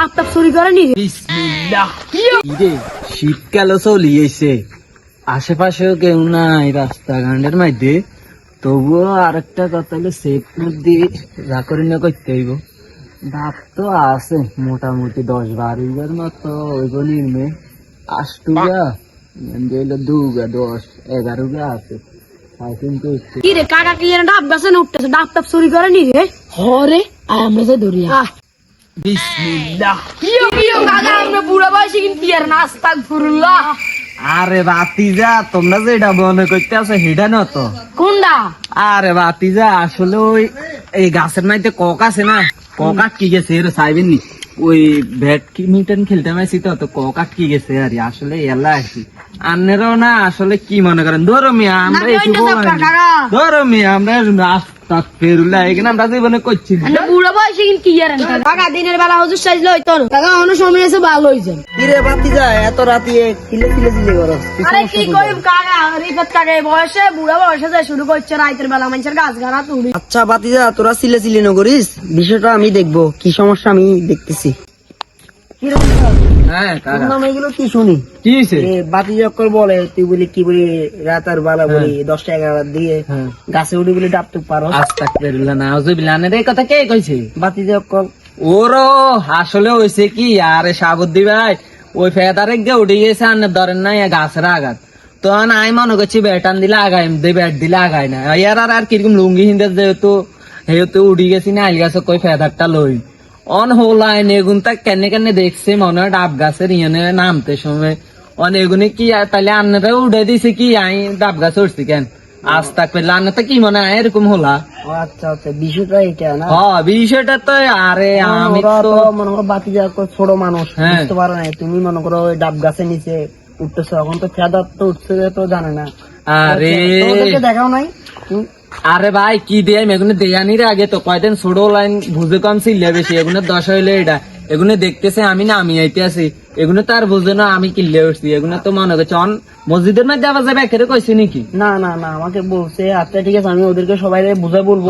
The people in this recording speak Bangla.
ডাব টাপ চুরি করে নি বিসমিল্লাহ। ইরে শীতকালও চলিয়েছে আশেপাশেও কেউ নাই রাস্তাঘাটের মধ্যে তবুও আরেকটা কথা হলো সেফ মধ্যে যা করে নিয়ে করতে হইব। ডাব তো আছে মোটামুটি দশ বারো বিঘার মতো হইব নির্মে আষ্টুগা হইল দুগা দশ এগারো গা আছে কি রে কাকা কি যেন ডাব গাছে না উঠতেছে? ডাব টাপ চুরি করে নি রে হরে আমরা যে ধরি। বিসমিল্লাহ কিও কিও কাকা আমরা বুড়া বয়সে কিন্তু নাস্তা ফুরুল্লাহ আরে বাতিজা তোমরা যেটা মনে করতে আছো সেটা না তো? কোনটা? আরে বাতিজা আসলে ওই এই গাছের মাইতে কক আছে না? কক আটকে গেছে এর চাইবেন নি? ওই ব্যাডমিন্টন খেলতে মাইছি তো তো কক আটকে গেছে আর আসলে এলা আছি আন্নেরও না আসলে কি মনে করেন? ধরো মিয়া আমরা। ধরো মিয়া আমরা জীবনে না। বুড়া বয়সে কিন্তু ইয়ার কাকা দিনের বেলা হুজুর সাজলে হইতো না কাকা অন্য সময় এসে ভালো হইছে কিরে বাতিজা এত রাতে ছিলে ছিলে ছিলে করো? আরে কি করিম কাকা রিফত কাকা বয়সে বুড়া বয়সে যে শুরু করছে রাইতের বেলা মানুষের গাছ গাড়া তুলি। আচ্ছা বাতিজা তোরা ছিলে ছিলে না করিস? বিষয়টা আমি দেখব কি সমস্যা আমি দেখতেছি। হ্যাঁ কাকা নাম এগুলো কি শুনি? কি হয়েছে এ বাতিজা বলে তুই বলি কি বলি রাত আর বালা বলি দশটা এগারো দিয়ে গাছে উঠে বলি ডাব টুক পারো। আস্তা ফেরুলা না এই কথা কে কইছে? বাতিজা অক্কর ওরও আসলে হয়েছে কি? আরে সাবুদ্দি ভাই ওই ফেদারে উঠে গেছে আর ধরেন না গাছের আঘাত। তো আমি মনে করছি ব্যাটান দিলে আগাই দে ব্যাট দিলে আগাই না। ইয়ার আর আর কীরকম লুঙ্গি হিন্দে যেহেতু উঠে গেছি না আইল গাছে কই ফেদারটা লই অন হোলাইন এগুন তা কেনে কেনে দেখছে মনে হয় ডাব গাছের ইয়ানে নামতে সময়। অন এগুনে কি তাহলে আন্নারা উঠে দিছে কি আই ডাব গাছে উঠছি কেন? আজ তাক পেলে আন্নাটা কি মনে হয় এরকম হোলা? আচ্ছা আচ্ছা বিষয়টা এটা না? হ্যাঁ বিষয়টা তো আরে আমি তো মনে করো ছোট মানুষ হ্যাঁ। বুঝতে পারো না তুমি মনে করো ওই ডাব গাছে নিচে উঠতেছো এখন তো ফেদার তো উঠছে তো জানে না। আরে দেখাও নাই? আরে ভাই কি দিয়ে? এগুলো দেয়ানির আগে তো কয়দিন ছোট লাইন বুঝে কম ছিল বেশি এগুলো দশ হইলে এটা। এগুলো দেখতেছে আমি না আমি আইতে আছি। এগুলো তার বুঝে না আমি কিনলে উঠছি। এগুলো তো মনে করছে অন মসজিদের মধ্যে আবার যাবে একেরে কইছে নাকি? না না না আমাকে বলছে আচ্ছা ঠিক আছে আমি ওদেরকে সবাই বুঝে বলব।